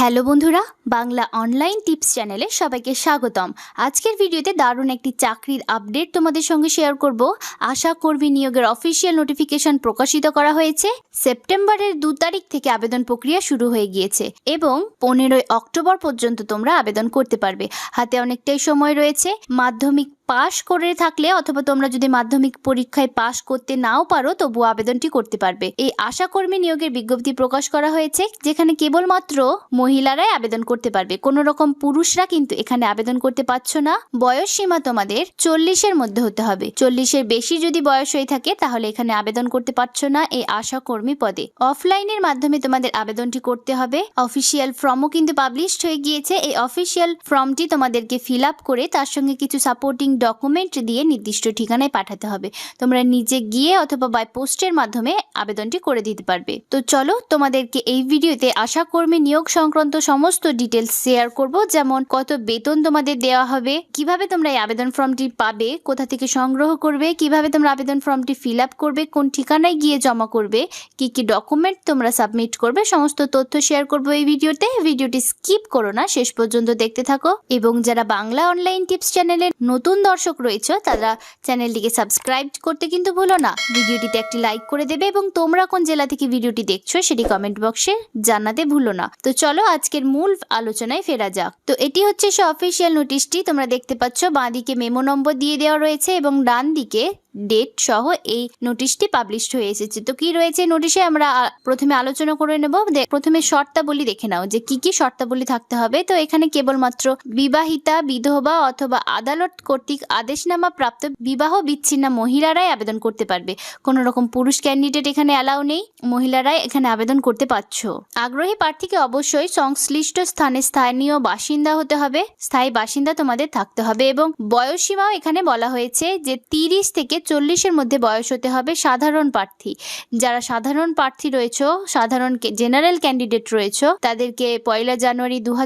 Hello বন্ধুরা, Bangla online tips চ্যানেলে সবাইকে স্বাগতম। আজকের ভিডিওতে দারুণ একটি চাকরির আপডেট তোমাদের সঙ্গে শেয়ার করব। আশা কর্মী নিয়োগের অফিসিয়াল নোটিফিকেশন প্রকাশিত করা হয়েছে। সেপ্টেম্বরের দু তারিখ থেকে আবেদন প্রক্রিয়া শুরু হয়ে গিয়েছে এবং পনেরোই অক্টোবর পর্যন্ত তোমরা আবেদন করতে পারবে। হাতে অনেকটাই সময় রয়েছে। মাধ্যমিক পাশ করে থাকলে অথবা তোমরা যদি মাধ্যমিক পরীক্ষায় পাশ করতে নাও পারো, তবুও আবেদনটি করতে পারবে। এই আশাকর্মী নিয়োগের বিজ্ঞপ্তি প্রকাশ করা হয়েছে, যেখানে কেবলমাত্র মহিলারাই আবেদন করতে পারবে। কোনো রকম পুরুষরা কিন্তু এখানে আবেদন করতে পারছ না। বয়স সীমা তোমাদের চল্লিশের মধ্যে হতে হবে। চল্লিশের বেশি যদি বয়স হয়ে থাকে, তাহলে এখানে আবেদন করতে পারছ না এই আশাকর্মী পদে। অফলাইনের মাধ্যমে তোমাদের আবেদনটি করতে হবে। অফিসিয়াল ফর্মও কিন্তু পাবলিশড হয়ে গিয়েছে। এই অফিসিয়াল ফর্মটি তোমাদেরকে ফিল আপ করে, তার সঙ্গে কিছু সাপোর্টিং ডকুমেন্ট দিয়ে নির্দিষ্ট ঠিকানায় পাঠাতে হবে। তোমরা নিজে গিয়ে অথবা বাই পোস্টের মাধ্যমে আবেদনটি করে দিতে পারবে। তো চলো, তোমাদেরকে এই ভিডিওতে আশা কর্মী নিয়োগ সংক্রান্ত সমস্ত ডিটেলস শেয়ার করব, যেমন কত বেতন তোমাদের দেওয়া হবে, কীভাবে তোমরা এই আবেদন ফর্মটি পাবে, কোথা থেকে সংগ্রহ করবে, কীভাবে তোমরা আবেদন ফর্মটি ফিল আপ করবে, কোন ঠিকানায় গিয়ে জমা করবে, কি কি ডকুমেন্ট তোমরা সাবমিট করবে, সমস্ত তথ্য শেয়ার করব এই ভিডিওতে। ভিডিওটি স্কিপ করো না, শেষ পর্যন্ত দেখতে থাকো। এবং যারা বাংলা অনলাইন টিপস চ্যানেলের নতুন দর্শক রয়েছে, তারা চ্যানেলটিকে সাবস্ক্রাইব করতে কিন্তু ভুলো না। ভিডিওটিতে একটি লাইক করে দেবে এবং তোমরা কোন জেলা থেকে ভিডিওটি দেখছ সেটি কমেন্ট বক্সে জানাতে ভুলো না। তো চলো আজকের মূল আলোচনায় ফেরা যাক। তো এটি হচ্ছে সে অফিসিয়াল নোটিশটি তোমরা দেখতে পাচ্ছ, বাঁদিকে মেমো নম্বর দিয়ে দেওয়া রয়েছে এবং ডান দিকে ডেট সহ এই নোটিশটি পাবলিশড হয়ে এসেছে। তো কি রয়েছে নোটিশে আমরা প্রথমে আলোচনা করে নেব। প্রথমে শর্তাবলী দেখে নাও যে কি কি শর্তাবলী থাকতে হবে। তো এখানে কেবলমাত্র বিবাহিতা, বিধবা অথবা আদালত কর্তৃক আদেশনামা প্রাপ্ত বিবাহ বিচ্ছিন্ন মহিলারাই আবেদন করতে পারবে। কোনো রকম পুরুষ ক্যান্ডিডেট এখানে অ্যালাউ নেই। মহিলারাই এখানে আবেদন করতে পারছ আগ্রহী প্রার্থীকে অবশ্যই সংশ্লিষ্ট স্থানে স্থানীয় বাসিন্দা হতে হবে। স্থায়ী বাসিন্দা তোমাদের থাকতে হবে এবং বয়সসীমাও এখানে বলা হয়েছে যে তিরিশ থেকে চল্লিশের মধ্যে বয়স হতে হবে সাধারণ প্রার্থী। যারা সাধারণ প্রার্থী রয়েছে, সাধারণ জেনারেল ক্যান্ডিডেট রয়েছে, তাদেরকে পয়লা জানুয়ারি দু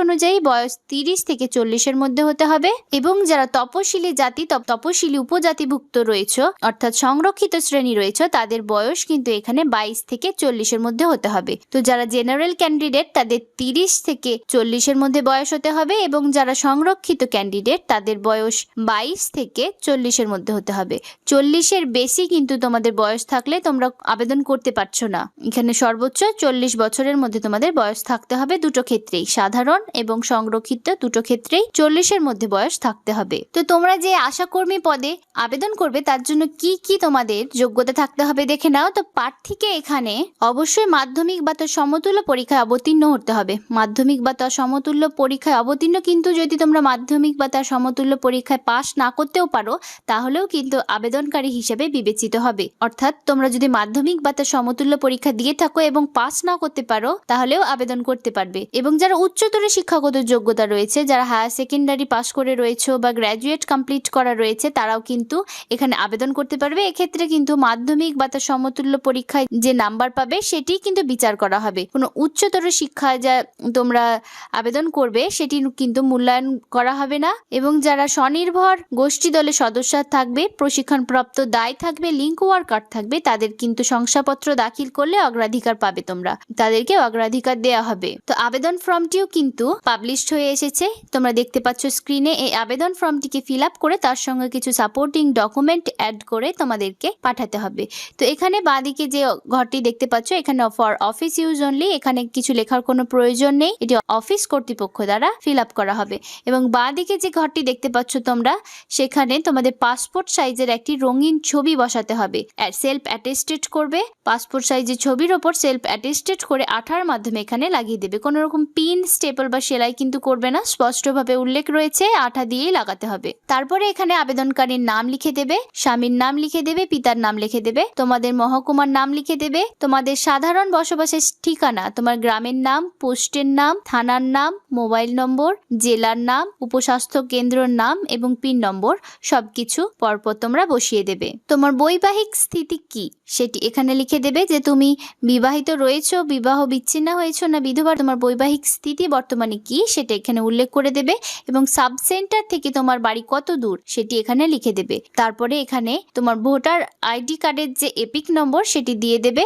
অনুযায়ী বয়স তিরিশ থেকে চল্লিশের মধ্যে হতে হবে এবং যারা তপশিলি জাতি, তপ- তপশিলি উপজাতিভুক্ত রয়েছে, অর্থাৎ সংরক্ষিত শ্রেণি রয়েছে, তাদের বয়স কিন্তু এখানে বাইশ থেকে চল্লিশের মধ্যে হতে হবে। তো যারা জেনারেল ক্যান্ডিডেট তাদের তিরিশ থেকে চল্লিশের মধ্যে বয়স হতে হবে এবং যারা সংরক্ষিত ক্যান্ডিডেট তাদের বয়স বাইশ থেকে চল্লিশের মধ্যে হতে হবে। চল্লিশের বেশি কিন্তু তোমাদের বয়স থাকলে তোমরা আবেদন করতে পারছ না। এখানে সর্বোচ্চ চল্লিশ বছরের মধ্যে তোমাদের বয়স থাকতে হবে দুটো ক্ষেত্রেই, সাধারণ এবং সংরক্ষিত দুটো ক্ষেত্রেই চল্লিশের মধ্যে বয়স থাকতে হবে। তো তোমরা যে আশাকর্মী পদে আবেদন করবে, তার জন্য কি কি তোমাদের যোগ্যতা থাকতে হবে দেখে নাও। তো প্রার্থীকে এখানে অবশ্যই মাধ্যমিক বা তার সমতুল্য পরীক্ষায় অবতীর্ণ হতে হবে। মাধ্যমিক বা তার সমতুল্য পরীক্ষায় অবতীর্ণ কিন্তু যদি তোমরা মাধ্যমিক বা তার সমতুল্য পরীক্ষায় পাশ না করতেও পারো, তাহলেও কিন্তু আবেদনকারী হিসেবে বিবেচিত হবে। অর্থাৎ তোমরা যদি মাধ্যমিক বা তার সমতুল্য পরীক্ষা দিয়ে থাকো এবং পাস না করতে পারো, তাহলেও আবেদন করতে পারবে। এবং যারা উচ্চতর শিক্ষাগত যোগ্যতা রয়েছে, যারা হায়ার সেকেন্ডারি পাস করে রয়েছে বা গ্র্যাজুয়েট কমপ্লিট করা রয়েছে, তারাও কিন্তু এখানে আবেদন করতে পারবে। এক্ষেত্রে কিন্তু মাধ্যমিক বা তার সমতুল্য পরীক্ষায় যে নাম্বার পাবে সেটি কিন্তু বিচার করা হবে। কোনো উচ্চতর শিক্ষা যা তোমরা আবেদন করবে সেটি কিন্তু মূল্যায়ন করা হবে না। এবং যারা স্বনির্ভর গোষ্ঠী দলের সদস্য থাকবে প্রশিক্ষণপ্রাপ্ত দায় থাকবে লিঙ্ক ওয়ার্কার থাকবে, তাদের কিন্তু শংসাপত্র দাখিল করলে অগ্রাধিকার পাবে তোমরা। তাদেরকে অগ্রাধিকার দেওয়া হবে। তো আবেদন ফর্মটিও কিন্তু পাবলিশড হয়ে এসেছে। তোমরা দেখতে পাচ্ছ স্ক্রিনে এই আবেদন ফর্মটিকে ফিল আপ করে তার সঙ্গে কিছু সাপোর্টিং ডকুমেন্ট অ্যাড করে তোমাদেরকে পাঠাতে হবে। তো এখানে বাঁদিকে যে ঘরটি দেখতে পাচ্ছ, এখানে ফর অফিস ইউজ অনলি এখানে কিছু লেখার কোনো প্রয়োজন নেই। এটি অফিস কর্তৃপক্ষ দ্বারা ফিল আপ করা হবে। এবং বাঁদিকে যে ঘরটি দেখতে পাচ্ছ তোমরা, সেখানে তোমাদের পাসপোর্ট সাইজের একটি রঙিন ছবি বসাতে হবে। সেলফ অ্যাটেস্টেড করবে। পাসপোর্ট সাইজের ছবির ওপর সেলফ অ্যাটেস্টেড করে আঠার মাধ্যমে এখানে লাগিয়ে দেবে। কোনো রকম পিন স্টেপল বা সেলাই কিন্তু করবে না। স্পষ্টভাবে উল্লেখ রয়েছে, আঠা দিয়েই লাগাতে হবে। তারপরে এখানে আবেদনকারীর নাম লিখে দেবে, স্বামীর নাম লিখে দেবে, পিতার নাম লিখে দেবে, তোমাদের মহকুমার নাম লিখে দেবে, তোমাদের সাধারণ বসবাসের ঠিকানা, তোমার গ্রামের নাম, পোস্টের নাম, থানার নাম, মোবাইল নম্বর, জেলার নাম, উপস্বাস্থ্য কেন্দ্রর নাম এবং পিন নম্বর, সবকিছু পরপর তোমরা বসিয়ে দেবে। তোমার বৈবাহিক স্থিতি কি? সেটি এখানে লিখে দেবে যে তুমি বিবাহিত রয়েছো, বিবাহ বিচ্ছিন্ন হয়েছো না বিধবা, তোমার বৈবাহিক স্থিতি বর্তমানে কি সেটা এখানে উল্লেখ করে দেবে এবং সাব সেন্টার থেকে তোমার বাড়ি কত দূর সেটি এখানে লিখে দেবে। তারপরে এখানে তোমার ভোটার আইডি কার্ডের যে এপিক নম্বর সেটি দিয়ে দেবে।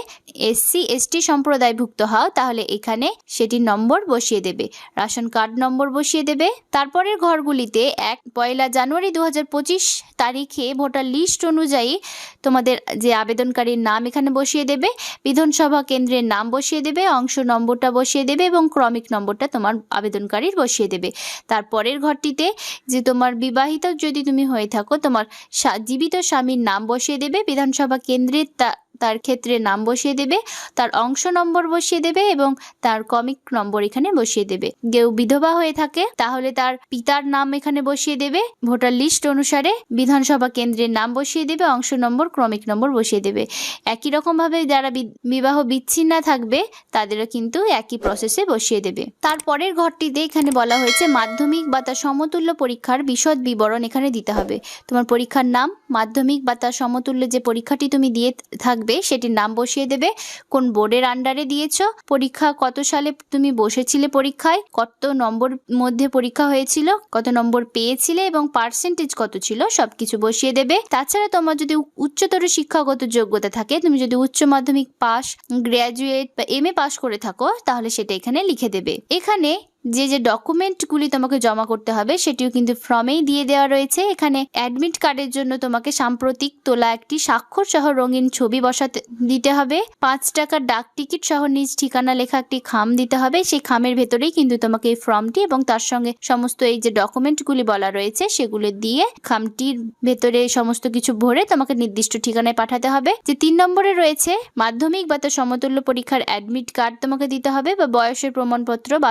এসসি এসটি সম্প্রদায়ভুক্ত হও, তাহলে এখানে সেটির নম্বর বসিয়ে দেবে। রেশন কার্ড নম্বর বসিয়ে দেবে। তারপরের ঘরগুলিতে এক পয়লা জানুয়ারি দু হাজার পঁচিশ তারিখে ভোটার লিস্ট অনুযায়ী তোমাদের যে আবেদনকারীর নাম এখানে বসিয়ে দেবে, বিধানসভা কেন্দ্রের নাম বসিয়ে দেবে, অংশ নম্বরটা বসিয়ে দেবে এবং ক্রমিক নম্বরটা তোমার আবেদনকারীর বসিয়ে দেবে। তারপরের ঘরটিতে যে তোমার বিবাহিত যদি তুমি হয়ে থাকো, তোমার জীবিত স্বামীর নাম বসিয়ে দেবে, বিধানসভা কেন্দ্রের তা- তার ক্ষেত্রে নাম বসিয়ে দেবে, তার অংশ নম্বর বসিয়ে দেবে এবং তার কমিক নম্বর এখানে বসিয়ে দেবে। কেউ বিধবা হয়ে থাকে, তাহলে তার পিতার নাম এখানে বসিয়ে দেবে। ভোটার লিস্ট অনুসারে বিধানসভা কেন্দ্রের নাম বসিয়ে দেবে, অংশ নম্বর ক্রমিক নম্বর বসিয়ে দেবে। একই রকমভাবে যারা বিবাহ বিচ্ছিন্ন থাকবে, তাদেরও কিন্তু একই প্রসেসে বসিয়ে দেবে। তারপরের ঘরটিতে এখানে বলা হয়েছে, মাধ্যমিক বা তার সমতুল্য পরীক্ষার বিশদ বিবরণ এখানে দিতে হবে। তোমার পরীক্ষার নাম, মাধ্যমিক বা তার সমতুল্য যে পরীক্ষাটি তুমি দিয়ে থাকবে সেটির নাম বসিয়ে দেবে। কোন বোর্ডের আন্ডারে দিয়েছ? পরীক্ষা কত সালে তুমি বসেছিলে পরীক্ষায়? কত নম্বর মধ্যে পরীক্ষা হয়েছিল? কত নম্বর পেয়েছিলে এবং পার্সেন্টেজ কত ছিল? সবকিছু বসিয়ে দেবে। তাছাড়া তোমার যদি উচ্চতর শিক্ষাগত যোগ্যতা থাকে, তুমি যদি উচ্চ মাধ্যমিক পাস গ্র্যাজুয়েট বা এম এ পাস করে থাকো, তাহলে সেটা এখানে লিখে দেবে। এখানে যে যে ডকুমেন্টগুলি তোমাকে জমা করতে হবে, সেটিও কিন্তু ফর্মেই দিয়ে দেওয়া রয়েছে। এখানে অ্যাডমিট কার্ডের জন্য তোমাকে সাম্প্রতিক তোলা একটি স্বাক্ষর সহ রঙিন ছবি বসাতে, দিতে হবে। পাঁচ টাকার ডাক টিকিট সহ নিজ ঠিকানা লেখা একটি খাম দিতে হবে। সেই খামের ভেতরেই কিন্তু তোমাকে এই ফর্মটি এবং তার সঙ্গে সমস্ত এই যে ডকুমেন্টগুলি বলা রয়েছে, সেগুলো দিয়ে খামটির ভেতরে সমস্ত কিছু ভরে তোমাকে নির্দিষ্ট ঠিকানায় পাঠাতে হবে। যে, তিন নম্বরে রয়েছে মাধ্যমিক বা তার সমতুল্য পরীক্ষার অ্যাডমিট কার্ড তোমাকে দিতে হবে বা বয়সের প্রমাণপত্র বা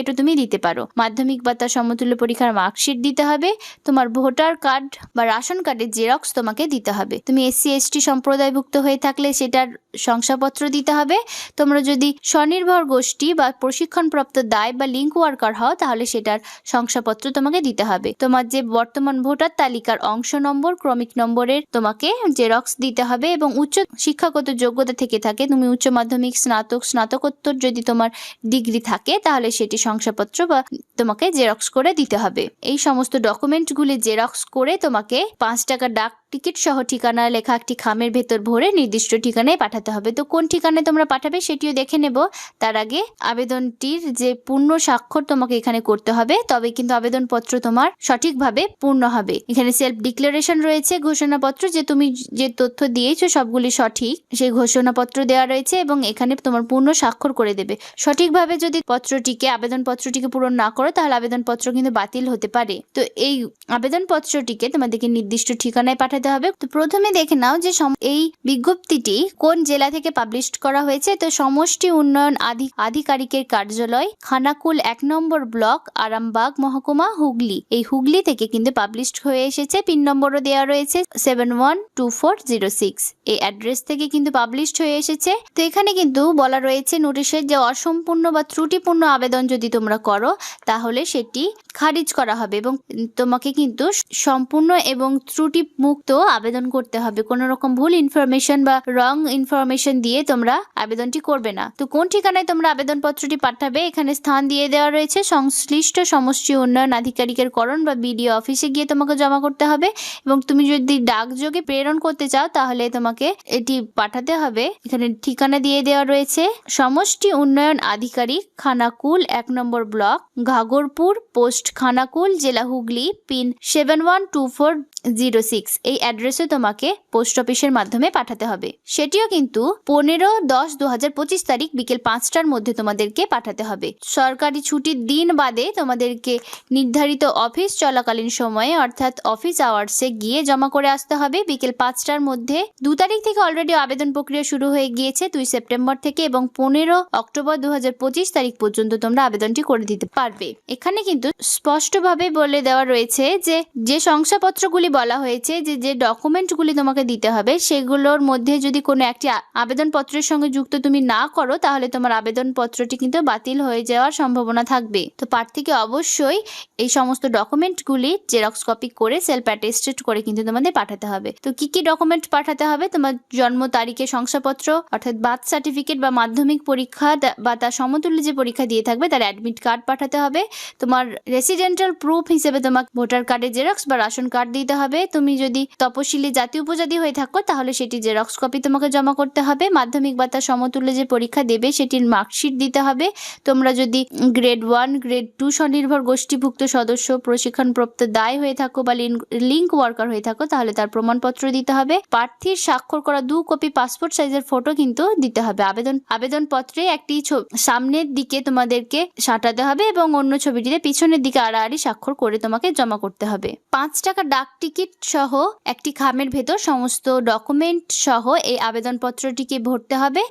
সার্টিফিকেটও তুমি দিতে পারো। মাধ্যমিক বা তার সমতুল্য পরীক্ষার মার্কশিট দিতে হবে। তোমার ভোটার কার্ড বা রেশন কার্ডের জেরক্স তোমাকে দিতে হবে। তুমি এসসি এসটি সম্প্রদায়ভুক্ত হয়ে থাকলে সেটার শংসাপত্র দিতে হবে। তোমরা যদি স্বনির্ভর গোষ্ঠী বা প্রশিক্ষণপ্রাপ্ত দায় বা লিঙ্ক ওয়ার্কার হও, তাহলে সেটার শংসাপত্র তোমাকে দিতে হবে। তোমার যে বর্তমান ভোটার তালিকার অংশ নম্বর, ক্রমিক নম্বরের তোমাকে জেরক্স দিতে হবে এবং উচ্চ শিক্ষাগত যোগ্যতা থেকে থাকে। তুমি উচ্চ মাধ্যমিক, স্নাতক, স্নাতকোত্তর যদি তোমার ডিগ্রি থাকে, তাহলে সেটি শংসাপত্র বা তোমাকে জেরক্স করে দিতে হবে। এই সমস্ত ডকুমেন্টগুলি জেরক্স করে তোমাকে পাঁচ টাকা ডাক টিকিট সহ ঠিকানা লেখা একটি খামের ভেতর ভরে নির্দিষ্ট ঠিকানায় পাঠাতে হবে। তো কোন ঠিকানায় তোমরা পাঠাবে সেটিও দেখে নেব। তার আগে আবেদনটির যে পূর্ণ স্বাক্ষর তোমাকে এখানে করতে হবে, তবে কিন্তু আবেদনপত্র তোমার সঠিকভাবে পূর্ণ হবে। এখানে সেলফ ডিক্লারেশন রয়েছে, ঘোষণাপত্র যে তুমি যে তথ্য দিয়েছ সবগুলি সঠিক, সেই ঘোষণাপত্র দেওয়া রয়েছে এবং এখানে তোমার পূর্ণ স্বাক্ষর করে দেবে। সঠিকভাবে যদি পত্রটিকে, আবেদনপত্রটিকে পূরণ না করো, তাহলে আবেদনপত্র কিন্তু বাতিল হতে পারে। তো এই আবেদনপত্রটিকে তোমাদেরকে নির্দিষ্ট ঠিকানায় পাঠাতে হবে। তো প্রথমে দেখে নাও যে এই বিজ্ঞপ্তিটি কোন জেলা থেকে পাবলিশ করা হয়েছে। তো সমষ্টি উন্নয়ন আধি- আধিকারিকের কার্যালয়, খানাকুল এক নম্বর ব্লক, আরামবাগ মহকুমা, হুগলি। এই হুগলি থেকে কিন্তু পাবলিশ হয়ে এসেছে। পিন নম্বরও দেওয়া রয়েছে seven one two four zero six এই অ্যাড্রেস থেকে কিন্তু পাবলিশড হয়ে এসেছে। তো এখানে কিন্তু বলা রয়েছে নোটিশের যে অসম্পূর্ণ বা ত্রুটিপূর্ণ আবেদন যদি তোমরা করো, তাহলে সেটি খারিজ করা হবে এবং তোমাকে কিন্তু সম্পূর্ণ এবং ত্রুটি মুক্ত আবেদন করতে হবে। কোনো রকম ভুল ইনফরমেশন বা রং ইনফরমেশন দিয়ে তোমরা আবেদনটি করবে না। তো কোন ঠিকানায় তোমরা আবেদনপত্রটি পাঠাবে? এখানে স্থান দিয়ে দেওয়া রয়েছে। সংশ্লিষ্ট সমষ্টি উন্নয়ন আধিকারিকের করণ বা বিডিও অফিসে গিয়ে তোমাকে জমা করতে হবে এবং তুমি যদি ডাকযোগে প্রেরণ করতে চাও, তাহলে তোমাকে এটি পাঠাতে হবে। এখানে ঠিকানা দিয়ে দেওয়া রয়েছে। সমষ্টি উন্নয়ন আধিকারিক খানাকুল, এক number block, Ghagarpur, post Khanakul, জেলা Hooghly, pin seven one two four zero six এই অ্যাড্রেসে তোমাকে পোস্ট অফিসের মাধ্যমে পাঠাতে হবে। সেটিও কিন্তু পনেরো দশ দু হাজার পঁচিশ তারিখ বিকেল পাঁচটার মধ্যে তোমাদেরকে পাঠাতে হবে। সরকারি ছুটির দিন বাদে তোমাদেরকে নির্ধারিত অফিস চলাকালীন সময়ে অর্থাৎ অফিস আওয়ার্সে গিয়ে জমা করে আসতে হবে। বিকেল পাঁচটার মধ্যে দু তারিখ থেকে অলরেডি আবেদন প্রক্রিয়া শুরু হয়ে গিয়েছে দুই সেপ্টেম্বর থেকে এবং পনেরো অক্টোবর দু হাজার পঁচিশ তারিখ পর্যন্ত তোমরা আবেদনটি করে দিতে পারবে। এখানে কিন্তু স্পষ্টভাবে বলে দেওয়া রয়েছে যে যে শংসাপত্রগুলি বলা হয়েছে যে যে যে ডকুমেন্টগুলি তোমাকে দিতে হবে, সেগুলোর মধ্যে যদি কোনো একটি আবেদনপত্রের সঙ্গে যুক্ত তুমি না করো, তাহলে তোমার আবেদনপত্রটি কিন্তু বাতিল হয়ে যাওয়ার সম্ভাবনা থাকবে। তো প্রার্থীকে অবশ্যই এই সমস্ত ডকুমেন্টগুলি জেরক্স কপি করে সেলফ অ্যাটেস্টেড করে কিন্তু তোমাদের পাঠাতে হবে। তো কি কি ডকুমেন্ট পাঠাতে হবে? তোমার জন্ম তারিখে শংসাপত্র, অর্থাৎ বার্থ সার্টিফিকেট বা মাধ্যমিক পরীক্ষা বা তার সমতুল্য যে পরীক্ষা দিয়ে থাকবে, তার অ্যাডমিট কার্ড পাঠাতে হবে। তোমার রেসিডেন্টাল প্রুফ হিসেবে তোমাকে ভোটার কার্ডের জেরক্স বা রেশন কার্ড দিতে হবে। তুমি যদি তপশিলি জাতি উপজাতি হয়ে থাকো, তাহলে সেটি জেরক্স কপি তোমাকে জমা করতে হবে। মাধ্যমিক বা তার সমতুল্য যে পরীক্ষা দেবে, সেটির মার্কশিট দিতে হবে। তোমরা যদি গ্রেড ওয়ান গ্রেড টু স্বনির্ভর গোষ্ঠীভুক্ত সদস্য, প্রশিক্ষণপ্রাপ্ত দায় হয়ে থাকো বা লিঙ্ক ওয়ার্কার হয়ে থাকো, তাহলে তার প্রমাণপত্র দিতে হবে। প্রার্থীর স্বাক্ষর করা দু কপি পাসপোর্ট সাইজের ফটো কিন্তু দিতে হবে। আবেদন, আবেদনপত্রে একটি ছ- সামনের দিকে তোমাদেরকে সাঁটাতে হবে এবং অন্য ছবিটিতে পিছনের দিকে আড়াআড়ি স্বাক্ষর করে তোমাকে জমা করতে হবে। পাঁচ টাকা ডাক টিকিট সহ একটি খামের ভেতর সমস্ত ডকুমেন্ট সহ এই আবেদনপত্রটিকে ভরতে হবে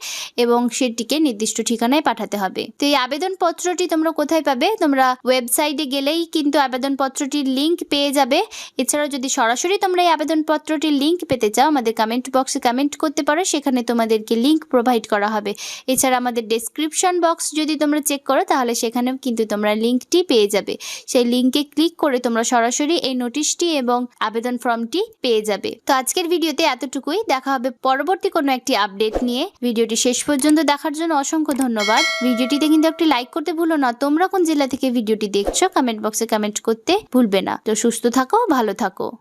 এবং সেটিকে নির্দিষ্ট ঠিকানায় পাঠাতে হবে। তো এই আবেদনপত্রটি তোমরা কোথায় পাবে? তোমরা ওয়েবসাইটে গেলেই কিন্তু আবেদনপত্রটির লিংক পেয়ে যাবে। এছাড়াও যদি সরাসরি তোমরা এই আবেদনপত্রটির লিংক পেতে চাও, আমাদের কমেন্ট বক্সে কমেন্ট করতে পারো, সেখানে তোমাদেরকে লিঙ্ক প্রোভাইড করা হবে। এছাড়া আমাদের ডেসক্রিপশন বক্স যদি তোমরা চেক করো, তাহলে সেখানেও কিন্তু তোমরা লিঙ্কটি পেয়ে যাবে। সেই লিঙ্কে ক্লিক করে তোমরা সরাসরি এই নোটিশটি এবং আবেদন ফর্মটি পেয়ে যাবে। তো আজকের ভিডিওতে এতটুকুই। দেখা হবে পরবর্তী কোনো একটি আপডেট নিয়ে। ভিডিওটি শেষ পর্যন্ত দেখার জন্য অসংখ্য ধন্যবাদ। ভিডিওটিতে কিন্তু একটি লাইক করতে ভুলো না। তোমরা কোন জেলা থেকে ভিডিওটি দেখছ কমেন্ট বক্সে কমেন্ট করতে ভুলবে না। তো সুস্থ থাকো, ভালো থাকো।